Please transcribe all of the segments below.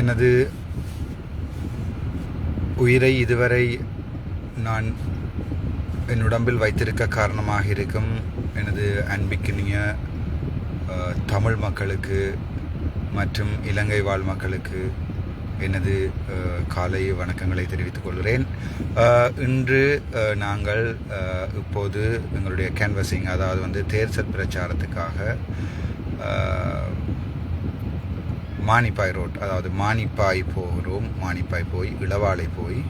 எனது உயிரை இதுவரை நான் என் உடம்பில் வைத்திருக்க காரணமாக இருக்கும். எனது அன்பிக்கினிய தமிழ் மக்களுக்கு மற்றும் இலங்கை வாழ் மக்களுக்கு எனது காலை வணக்கங்களை தெரிவித்துக் கொள்கிறேன். இன்று நாங்கள் இப்போது எங்களுடைய கேன்வசிங் அதாவது வந்து தேர்தல் பிரச்சாரத்துக்காக மானிப்பாய் ரோட் அதாவது மானிப்பாய் போகிறோம் மானிப்பாய் போய் இளவாலை போய்.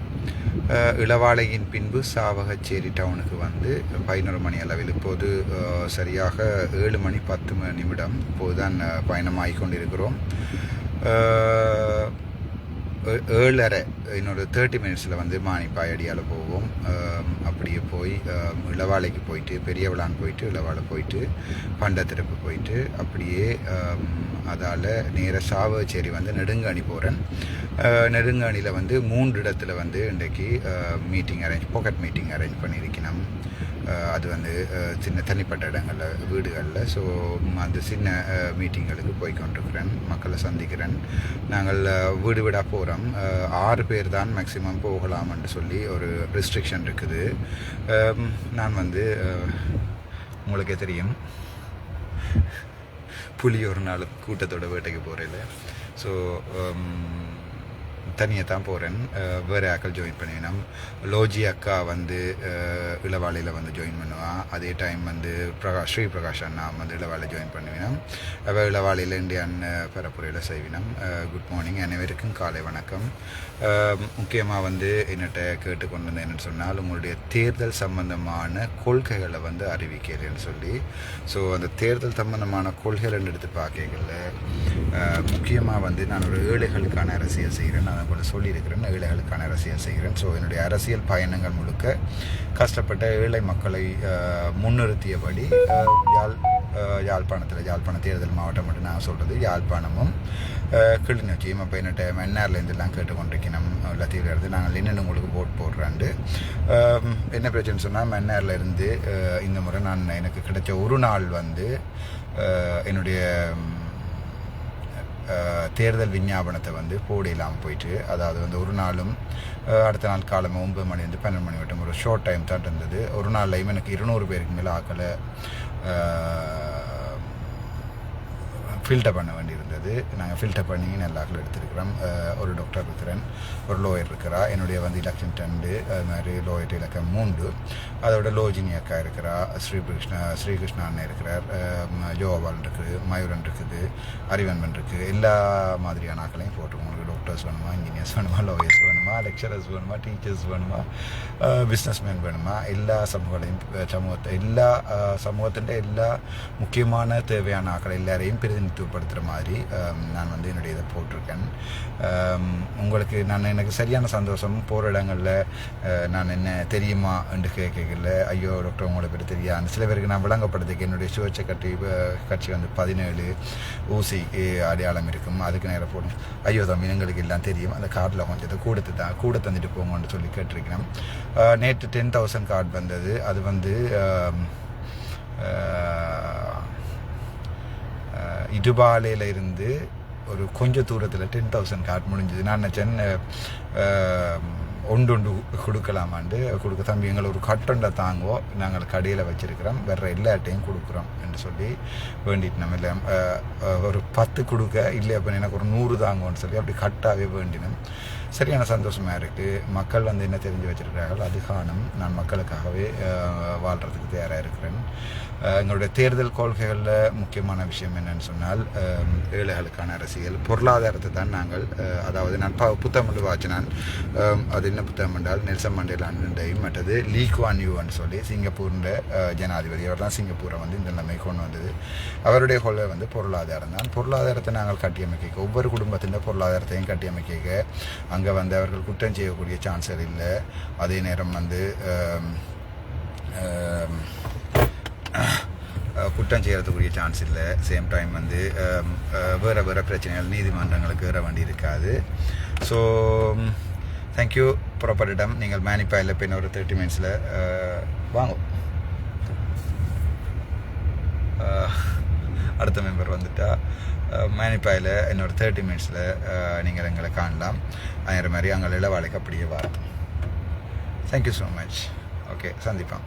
இளவாலையின் பின்பு சாவகச்சேரி டவுனுக்கு வந்து பதினொரு மணி அளவில் இப்போது சரியாக ஏழு மணி பத்து நிமிடம் இப்போதுதான் அஹ், பயணமாகிக் கொண்டிருக்கிறோம். ஏழரை இன்னொரு தேர்ட்டி மினிட்ஸில் வந்து மானிப்பாய் அடியால் போவோம். அப்படியே போய் இளவாலைக்கு போயிட்டு பெரிய போயிட்டு இளவாலை போயிட்டு பண்டத்திருப்பு போயிட்டு அப்படியே அதால் நேர சாவச்சேரி வந்து நெடுங்காணி போகிறேன் நெடுங்காணியில் வந்து மூன்று இடத்துல வந்து இன்றைக்கு மீட்டிங் அரேஞ்ச் பாக்கெட் மீட்டிங் அரேஞ்ச் பண்ணியிருக்கணும் அது வந்து சின்ன தனிப்பட்ட இடங்களில் வீடுகளில். ஸோ அந்த சின்ன மீட்டிங்களுக்கு போய் கொண்டிருக்கிறேன் மக்களை சந்திக்கிறேன். நாங்கள் வீடு வீடாக போகிறோம் ஆறு பேர் தான் மேக்ஸிமம் போகலாம்னு சொல்லி ஒரு ரெஸ்ட்ரிக்ஷன் இருக்குது. நான் வந்து உங்களுக்கே தெரியும். புலி ஒரு நாள் கூட்டத்தோட வேட்டைக்கு போகிறேன் ஸோ தனியாக தான் போகிறேன் வேறு ஆக்கள் ஜாயின் பண்ணினோம். லோஜி அக்கா வந்து இளவாலையில் வந்து ஜாயின் பண்ணுவான் அதே டைம் வந்து பிரகாஷ் ஸ்ரீ பிரகாஷ் அண்ணா வந்து இளவாலை ஜாயின் பண்ணுவினோம் அவள் இளவாலையில் இந்தியன் பரப்புரையில் செய்வினோம் குட் மார்னிங் அனைவருக்கும் காலை வணக்கம். முக்கியமாக வந்து என்னட்ட கேட்டுக்கொண்டு வந்தேன் என்னன்னு சொன்னால் உங்களுடைய தேர்தல் சம்பந்தமான கொள்கைகளை வந்து அறிவிக்கிறேன்னு சொல்லி. ஸோ அந்த தேர்தல் சம்பந்தமான கொள்கைகள் எடுத்து பார்க்கல முக்கியமாக வந்து நான் ஒரு ஏழைகளுக்கான அரசியல் செய்கிறேன் நான் போல சொல்லியிருக்கிறேன். ஏழைகளுக்கான அரசியல் செய்கிறேன். ஸோ என்னுடைய அரசியல் பயணங்கள் முழுக்க கஷ்டப்பட்ட ஏழை மக்களை முன்னிறுத்தியபடி யாழ் யாழ்ப்பாணத்தில் யாழ்ப்பாண தேர்தல் மாவட்டம் மட்டும் நான் சொல்கிறது யாழ்ப்பாணமும் கிளிநொச்சியும் அப்போ என்னட்ட மன்னார்லேருந்துலாம் கேட்டுக்கொண்டிருக்கணும். எல்லாத்தையும் இருந்து நாங்கள் என்னென்ன உங்களுக்கு போட் போடுறாண்டு என்ன பிரச்சனை சொன்னால் மன்னார்ல இருந்து இந்த முறை நான் எனக்கு கிடைச்ச ஒரு நாள் வந்து என்னுடைய தேர்தல் விஞ்ஞாபனத்தை வந்து போட இல்லாமல் போயிட்டு அதாவது வந்து ஒரு நாளும் அடுத்த நாள் காலம் ஒன்பது மணிலேருந்து பன்னெண்டு மணி வட்டம் ஒரு ஷார்ட் டைம் தான் இருந்தது. ஒரு நாள்லையும் எனக்கு இருநூறு பேருக்கு மேலே ஆக்கலை. ஃபில்டர் பண்ண வேண்டியிருந்தது. நாங்கள் ஃபில்டர் பண்ணி நல்ல ஆக்கள் எடுத்திருக்கிறோம். ஒரு டாக்டர் இருக்கிறேன் ஒரு லோயர் இருக்கிறா என்னுடைய வந்து இலக்கம் ரெண்டு அது மாதிரி லோயர் இலக்கம் மூன்று அதோட லோஜினி அக்கா இருக்கிறா ஸ்ரீகிருஷ்ணா ஸ்ரீகிருஷ்ணா அண்ணன் இருக்கிறார். ஜோபாலன் இருக்குது மயூரன் இருக்குது அறிவன்பன் இருக்குது. எல்லா மாதிரியான ஆக்களையும் போட்டு டாக்டர்ஸ் வேணுமா இன்ஜினியர்ஸ் வேணுமா லாயர்ஸ் வேணுமா லெக்சரர்ஸ் வேணுமா டீச்சர்ஸ் வேணுமா uh, பிஸ்னஸ் மேன் வேணுமா எல்லா சமூகங்களையும் uh, சமூகத்தை எல்லா uh, சமூகத்தின் எல்லா முக்கியமான தேவையான ஆக்களை எல்லாரையும் பிரதிநிதித்துவப்படுத்துகிற மாதிரி um, நான் வந்து என்னுடைய இதை போட்டிருக்கேன். Um, உங்களுக்கு நான் எனக்கு சரியான சந்தோஷம். போகிற இடங்களில் நான் என்ன தெரியுமா என்று கேட்கல ஐயோ டாக்டர் உங்களை பற்றி அந்த சில பேருக்கு நான் விளங்கப்படுறதுக்கு என்னுடைய சுவச்ச கட்டி கட்சி வந்து பதினேழு ஊசி அடையாளம் இருக்கும். அதுக்கு நேரம் போடணும் ஐயோ தம்பி எங்களுக்கு எல்லாம் தெரியும். அந்த கார்டில் கொஞ்சத்தை கூட தான் கூட தந்துட்டு போங்கன்னு சொல்லி கேட்டிருக்கிறேன். நேற்று டென் தௌசண்ட் கார்டு வந்தது. அது வந்து அஹ், இடுபாலையில் இருந்து ஒரு கொஞ்சம் தூரத்தில் டென் தௌசண்ட் கார்டு முடிஞ்சது. நான் நினச்சேன் ஒன்று ஒன்று கொடுக்கலாமாண்டு. கொடுக்க தம்பி எங்களை ஒரு கட்டண்டை தாங்கோ நாங்கள் கடையில் வச்சிருக்கிறோம். வேற எல்லாட்டையும் கொடுக்குறோம் என்று சொல்லி வேண்டிட்டு நம்ம இல்லை ஒரு பத்து கொடுக்க இல்லை அப்போ எனக்கு ஒரு நூறு தாங்கோன்னு சொல்லி அப்படி கட்டாகவே வேண்டினோம். சரியான சந்தோஷமாக இருக்குது மக்கள் வந்து என்ன தெரிஞ்சு வச்சிருக்கிறார்கள்? அது காணும் நான் மக்களுக்காகவே வாழ்கிறதுக்கு தயாராக இருக்கிறேன். எங்களுடைய தேர்தல் கொள்கைகளில் முக்கியமான விஷயம் என்னன்னு சொன்னால் ஏழைகளுக்கான அரசியல் பொருளாதாரத்தை தான் நாங்கள் அதாவது நான் ப புத்தகம் வந்து வாச்சினான் அது என்ன புத்தகம் என்றால் நெல்சன் மண்டேலாண்டையும் மற்றது லீ குவான் யூன்னு சொல்லி சிங்கப்பூரின் ஜனாதிபதி. அவர் தான் சிங்கப்பூரை வந்து இந்த நிலைமை கொண்டு வந்தது. அவருடைய கொள்கை வந்து பொருளாதாரம் தான். பொருளாதாரத்தை நாங்கள் கட்டியமைக்க ஒவ்வொரு குடும்பத்தின் பொருளாதாரத்தையும் கட்டியமைக்க அங்கே வந்து அவர்கள் குற்றம் செய்யக்கூடிய சான்சர் இல்லை. அதே நேரம் வந்து குற்றம் செய்கிறதுக்குரிய சான்ஸ் இல்லை. சேம் டைம் வந்து வேறு வேறு பிரச்சனைகள் நீதிமன்றங்களுக்கு வேற வேண்டி இருக்காது. ஸோ தேங்க்யூ ப்ராப்பர் இடம். நீங்கள் மேனிப்பாயில் இப்போ ஒரு தேர்ட்டி மினிட்ஸில் வாங்கும் அடுத்த மெம்பர் வந்துட்டா மேனிப்பாயில் இன்னொரு தேர்ட்டி மினிட்ஸில் நீங்கள் எங்களை காணலாம். ஆயிரம் மாதிரி அங்கே இளவாளைக்கு அப்படியே வா. தேங்க்யூ ஸோ மச் ஓகே சந்திப்போம்.